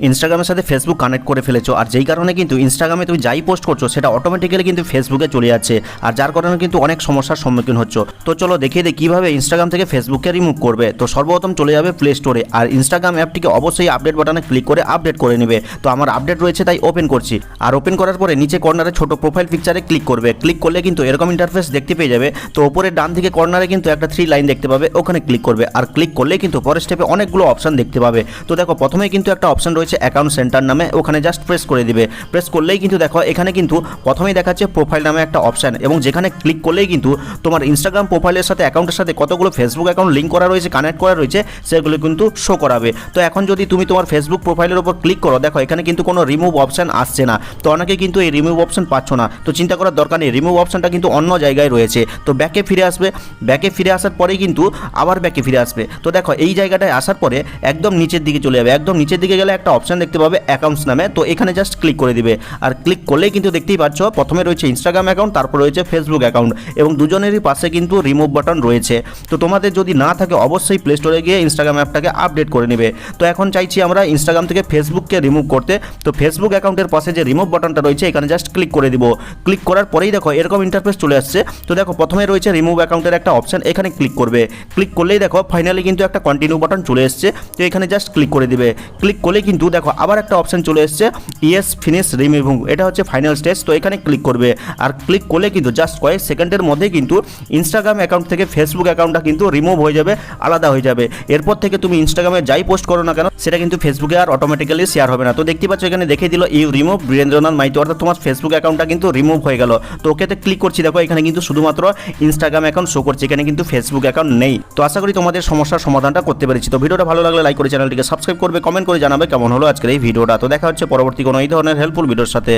ইনস্টাগ্রামের সাথে Facebook connect করে ফেলেছো। আর যেই কারণে কিন্তু ইনস্টাগ্রামে তুমি যাই পোস্ট করছ, সেটা অটোমেটিক্যালি কিন্তু ফেসবুকে চলে যাচ্ছে। আর যার কারণে কিন্তু অনেক সমস্যার সম্মুখীন হচ্ছ। তো চলো দেখিয়ে দিই কীভাবে ইনস্টাগ্রাম থেকে ফেসবুককে রিমুভ করবে। তো সর্বপ্রথম চলে যাবে প্লে স্টোরে আর ইনস্টাগ্রাম অ্যাপটিকে অবশ্যই আপডেট বাটনে ক্লিক করে আপডেট করে নেবে। তো আমার আপডেট রয়েছে, তাই ওপেন করছি। আর ওপেন করার পরে নিচে কর্নারে ছোট প্রোফাইল পিকচারে ক্লিক করবে। ক্লিক করলে কিন্তু এরকম ইন্টারফেস দেখতে পেয়ে যাবে। তো ওপরে ডান দিকে কর্নারে কিন্তু একটা থ্রি লাইন দেখতে পাবে, ওখানে ক্লিক করবে। আর ক্লিক করলে কিন্তু পরের স্টেপে অনেকগুলো অপশন দেখতে পাবে। তো দেখো, প্রথমেই কিন্তু একটা অপশন রয়েছে অ্যাকাউন্ট সেন্টার নামে, ওখানে জাস্ট প্রেস করে দিবে। প্রেস করলেই কিন্তু দেখো, এখানে কিন্তু প্রথমেই দেখাচ্ছে প্রোফাইল নামে একটা অপশন এবং যেখানে ক্লিক করলেই কিন্তু তোমার ইনস্টাগ্রাম প্রোফাইলের সাথে অ্যাকাউন্টের সাথে কতগুলো ফেসবুক অ্যাকাউন্ট লিঙ্ক করা রয়েছে কানেক্ট করা রয়েছে, সেগুলো কিন্তু শো করাবে। তো এখন যদি তুমি তোমার ফেসবুক প্রোফাইলের উপর ক্লিক করো, দেখো এখানে কিন্তু কোনো রিমুভ অপশন আসছে না। তো অনেকে কিন্তু এই রিমুভ অপশন পাচ্ছ না। তো চিন্তা করার দরকার নেই রিমুভ অপশনটা কিন্তু অন্য জায়গায় রয়েছে। তো ব্যাকে ফিরে আসবে ব্যাকে ফিরে আসার পরেই কিন্তু আবার ব্যাকে ফিরে আসবে। তো দেখো, এই জায়গাটায় আসার পরে একদম নিচের দিকে চলে যাবে। একদম নিচের দিকে গেলে একটা অপশন দেখতে পাবে অ্যাকাউন্টস নামে, তো এখানে জাস্ট ক্লিক করে দিবে। আর ক্লিক করলেই কিন্তু দেখতেই পাচ্ছ, প্রথমে রয়েছে ইনস্টাগ্রাম অ্যাকাউন্ট তারপর রয়েছে ফেসবুক অ্যাকাউন্ট এবং দুজনেরই পাশে কিন্তু রিমুভ বাটন রয়েছে। তো তোমাদের যদি না থাকে, অবশ্যই প্লে স্টোরে গিয়ে ইনস্টাগ্রাম অ্যাপটাকে আপডেট করে নেবে। তো এখন চাইছি আমরা ইনস্টাগ্রাম থেকে ফেসবুককে রিমুভ করতে। তো ফেসবুক অ্যাকাউন্টের পাশে যে রিমুভ বাটনটা রয়েছে, এখানে জাস্ট ক্লিক করে দিব। ক্লিক করার পরেই দেখো, এরকম ইন্টারফেস চলে আসছে। তো দেখো, প্রথমে রয়েছে রিমুভ অ্যাকাউন্টের একটা অপশান এখানে ক্লিক করবে। ক্লিক করলেই দেখো ফাইনালি কিন্তু একটা কন্টিনিউ বাটন চলে এসছে। তো এখানে জাস্ট ক্লিক করে দিবে। ক্লিক করলে কিন্তু দেখো, আবার একটা অপশন চলে এসছে ইয়েস ফিনিশ রিমুভিং এটা হচ্ছে ফাইনাল স্টেজ তো এখানে ক্লিক করবে। আর ক্লিক করলে কিন্তু জাস্ট কয়েক সেকেন্ডের মধ্যে কিন্তু ইনস্টাগ্রাম অ্যাকাউন্ট থেকে ফেসবুক অ্যাকাউন্টটা কিন্তু রিমুভ হয়ে যাবে, আলাদা হয়ে যাবে। এরপর থেকে তুমি ইনস্টাগ্রামে যাই পোস্ট করো না কেন, সেটা কিন্তু ফেসবুকে আর অটোমেটিক্যালি শেয়ার হবে না। তো দেখতে পাচ্ছ এখানে দেখে দিল ইউ রিমুভ বীরেন্দ্রনাথ মাইতি অর্থাৎ তোমার ফেসবুক অ্যাকাউন্টটা কিন্তু রিমুভ হয়ে গেল। তো ওকেতে ক্লিক করছি, দেখো, এখানে কিন্তু শুধুমাত্র ইনস্টাগ্রাম অ্যাকাউন্ট শো করছে, এখানে কিন্তু ফেসবুক অ্যাকাউন্ট নেই। তো আশা করি তোমাদের সমস্যার সমাধানটা করতে পেরেছি। তো ভিডিওটা ভালো লাগলে লাইক করে চ্যানেলটিকে সাবস্ক্রাইব করবে কমেন্ট করে জানাবে, কেমন হলো আজকের এই ভিডিওটা। তো দেখা হচ্ছে পরবর্তী কোনো এই ধরনের হেল্পফুল ভিডিওর সাথে।